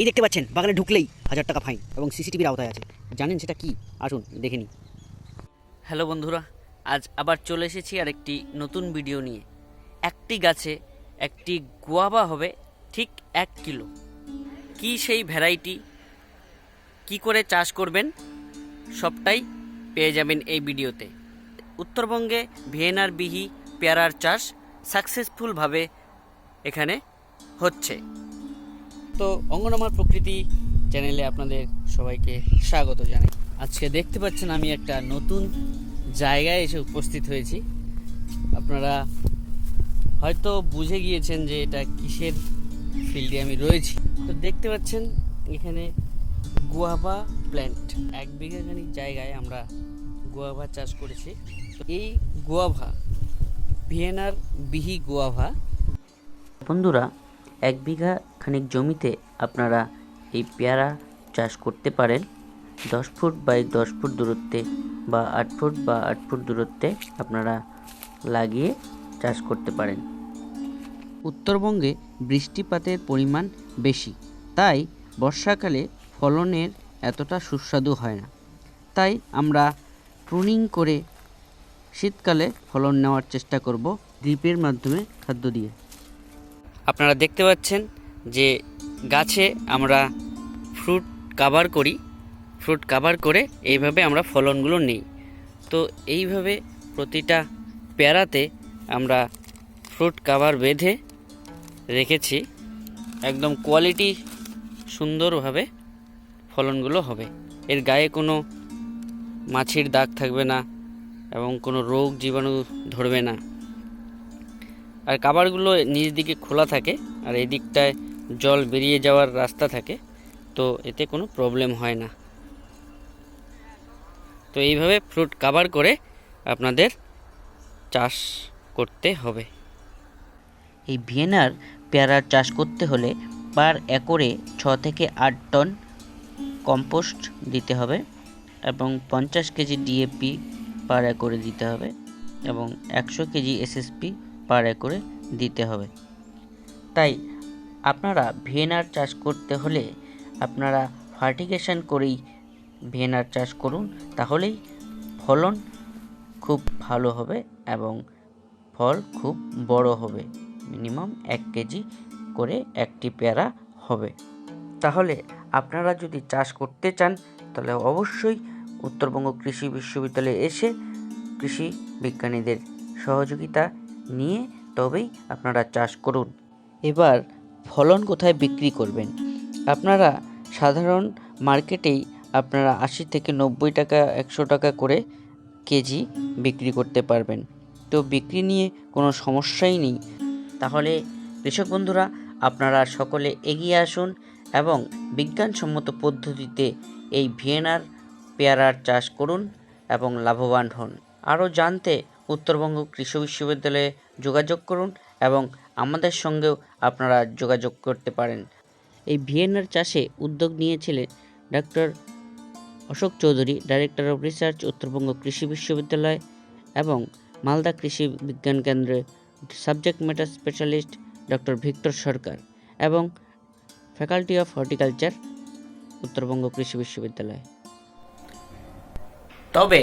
এই দেখতে পাচ্ছেন, বাগানে ঢুকলেই হাজার টাকা ফাইন এবং সিসিটিভির আওতায় আছে। জানেন সেটা কি? আসুন, দেখে নিই। হ্যালো বন্ধুরা, আজ আবার চলে এসেছি আর একটি নতুন ভিডিও নিয়ে। একটি গাছে একটি গুয়াবা হবে ঠিক এক কিলো। কি সেই ভ্যারাইটি? কি করে চাষ করবেন? সবটাই পেয়ে যাবেন এই ভিডিওতে। উত্তরবঙ্গে ভিয়েনার বিহি পেয়ারার চাষ সাকসেসফুলভাবে এখানে হচ্ছে। তো অঙ্গনামার প্রকৃতি চ্যানেলে আপনাদের সবাইকে স্বাগত জানাই। আজকে দেখতে পাচ্ছেন আমি একটা নতুন জায়গায় এসে উপস্থিত হয়েছি। আপনারা হয়তো বুঝে গিয়েছেন যে এটা কিসের ফিল্ডে আমি রয়েছি। তো দেখতে পাচ্ছেন এখানে গুয়াভা প্ল্যান্ট। এক বিঘা খানিক জায়গায় আমরা গুয়াভা চাষ করেছি। এই গুয়াভা, ভিয়েনার বিহি গুয়াভা। বন্ধুরা এক বিঘা খানিক জমিতে আপনারা এই পেয়ারা চাষ করতে পারেন। দশ ফুট বাই দশ ফুট দূরত্বে বা আট ফুট বা আট ফুট দূরত্বে আপনারা লাগিয়ে চাষ করতে পারেন। উত্তরবঙ্গে বৃষ্টিপাতের পরিমাণ বেশি, তাই বর্ষাকালে ফলনের এতটা সুস্বাদু হয় না। তাই আমরা প্রুনিং করে শীতকালে ফলন নেওয়ার চেষ্টা করব ড্রিপের মাধ্যমে খাদ্য দিয়ে। আপনারা দেখতে পাচ্ছেন যে গাছে আমরা ফ্রুট কাভার করি, ফ্রুট কাভার করে এইভাবে আমরা ফলনগুলো নিই। তো এইভাবে প্রতিটা প্যারাতে আমরা ফ্রুট কাভার বেঁধে রেখেছি। একদম কোয়ালিটি সুন্দরভাবে ফলনগুলো হবে। এর গায়ে কোনো মাছির দাগ থাকবে না এবং কোনো রোগ জীবাণু ধরবে না। আর কাবারগুলো নিচ দিকে খোলা থাকে আর এই দিকটায় জল বেরিয়ে যাওয়ার রাস্তা থাকে, তো এতে কোনো প্রবলেম হয় না। তো এইভাবে ফ্রুট কাভার করে আপনাদের চাষ করতে হবে। এই ভিয়েনার পেয়ারার চাষ করতে হলে পার একরে ছ থেকে আট টন কম্পোস্ট দিতে হবে এবং পঞ্চাশ কেজি ডিএপি পার একরে দিতে হবে এবং একশো কেজি এসএসপি পার করে দিতে হবে। তাই আপনারা ভিয়েনার চাষ করতে হলে আপনারা ফার্টিগেশন করেই ভিয়েনার চাষ করুন, তাহলেই ফলন খুব ভালো হবে এবং ফল খুব বড় হবে। মিনিমাম এক কেজি করে একটি পেয়ারা হবে। তাহলে আপনারা যদি চাষ করতে চান, তাহলে অবশ্যই উত্তরবঙ্গ কৃষি বিশ্ববিদ্যালয়ে এসে কৃষি বিজ্ঞানীদের সহযোগিতা নিয়ে তবেই আপনারা চাষ করুন। এবার ফলন কোথায় বিক্রি করবেন? আপনারা সাধারণ মার্কেটেই আপনারা আশি থেকে নব্বই টাকা, একশো টাকা করে কেজি বিক্রি করতে পারবেন। তো বিক্রি নিয়ে কোনো সমস্যাই নেই। তাহলে কৃষক বন্ধুরা, আপনারা সকলে এগিয়ে আসুন এবং বিজ্ঞানসম্মত পদ্ধতিতে এই ভিয়েনার পেয়ারার চাষ করুন এবং লাভবান হন। আরও জানতে উত্তরবঙ্গ কৃষি বিশ্ববিদ্যালয়ে যোগাযোগ করুন এবং আমাদের সঙ্গেও আপনারা যোগাযোগ করতে পারেন। এই ভিয়েনার চাষে উদ্যোগ নিয়েছিলেন doctor Ashok Chowdhury, director of research, Uttarbanga Krishi Viswavidyalaya এবং মালদা কৃষি বিজ্ঞান কেন্দ্রে subject matter specialist doctor Victor Sarkar এবং faculty of horticulture, Uttarbanga Krishi বিশ্ববিদ্যালয়। তবে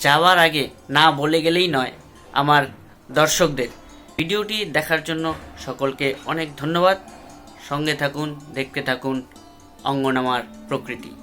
যাওয়ার আগে না বলে গেলেই নয়, আমার দর্শকদের। ভিডিওটি দেখার জন্য সকলকে অনেক ধন্যবাদ। সঙ্গে থাকুন, দেখতে থাকুন অঙ্গনামার প্রকৃতি।